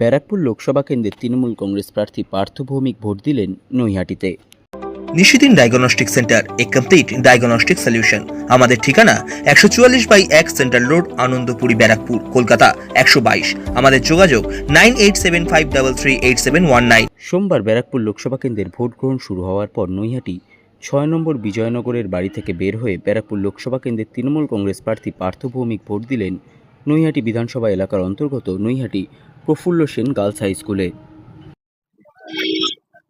ব্যারাকপুর লোকসভা কেন্দ্রের তৃণমূল কংগ্রেস প্রার্থী পার্থ ভৌমিক ভোট দিলেন নৈহাটিতে। Nishidin diagnostic centre a complete diagnostic solution. আমাদের ঠিকানা একশো চুয়াল্লিশ বাই এক সেন্ট্রাল রোড আনন্দপুরি ব্যারাকপুর কলকাতা একশো বাইশ। আমাদের যোগাযোগ nine eight seven five double three eight seven one nine. সোমবার ব্যারাকপুর লোকসভা কেন্দ্রের ভোট গ্রহণ শুরু হওয়ার পর নৈহাটি ছয় নম্বর বিজয়নগরের বাড়ি থেকে বের হয়ে ব্যারাকপুর লোকসভা কেন্দ্রের তৃণমূল কংগ্রেস প্রার্থী পার্থ ভৌমিক ভোট দিলেন নৈহাটি বিধানসভা এলাকার অন্তর্গত নৈহাটি প্রফুল্ল সেন গার্লস হাই স্কুলে।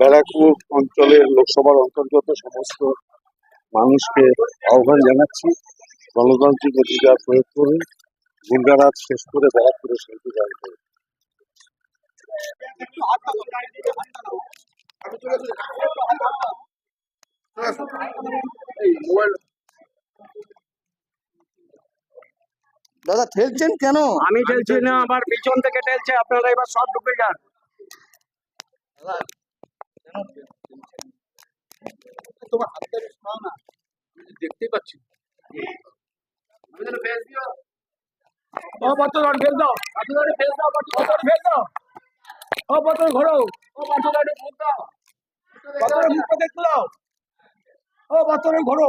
ব্যারাকপুর অঞ্চলের লোকসভার অন্তর্গত সমস্ত মানুষকে আহ্বান জানাচ্ছি গণতান্ত্রিক অধিকার প্রয়োগ করুন গুন্ডারাজ শেষ করে ব্যারাকপুরে শান্তি জয় করুন। দাদা ঠেলছেন কেন? আমি ঠেলছি না আমার পিছন থেকে ঠেলছে আপনারা এবার সব ঢুকে যান। তোমার হাতটা বেশ না দেখতেই পাচ্ছি ও ফেল দাও। ফেল দাও ফেল দাও। ও পাথর ঘোরো ও পাথর মুখ দাও। দেখতে ও ঘোরো।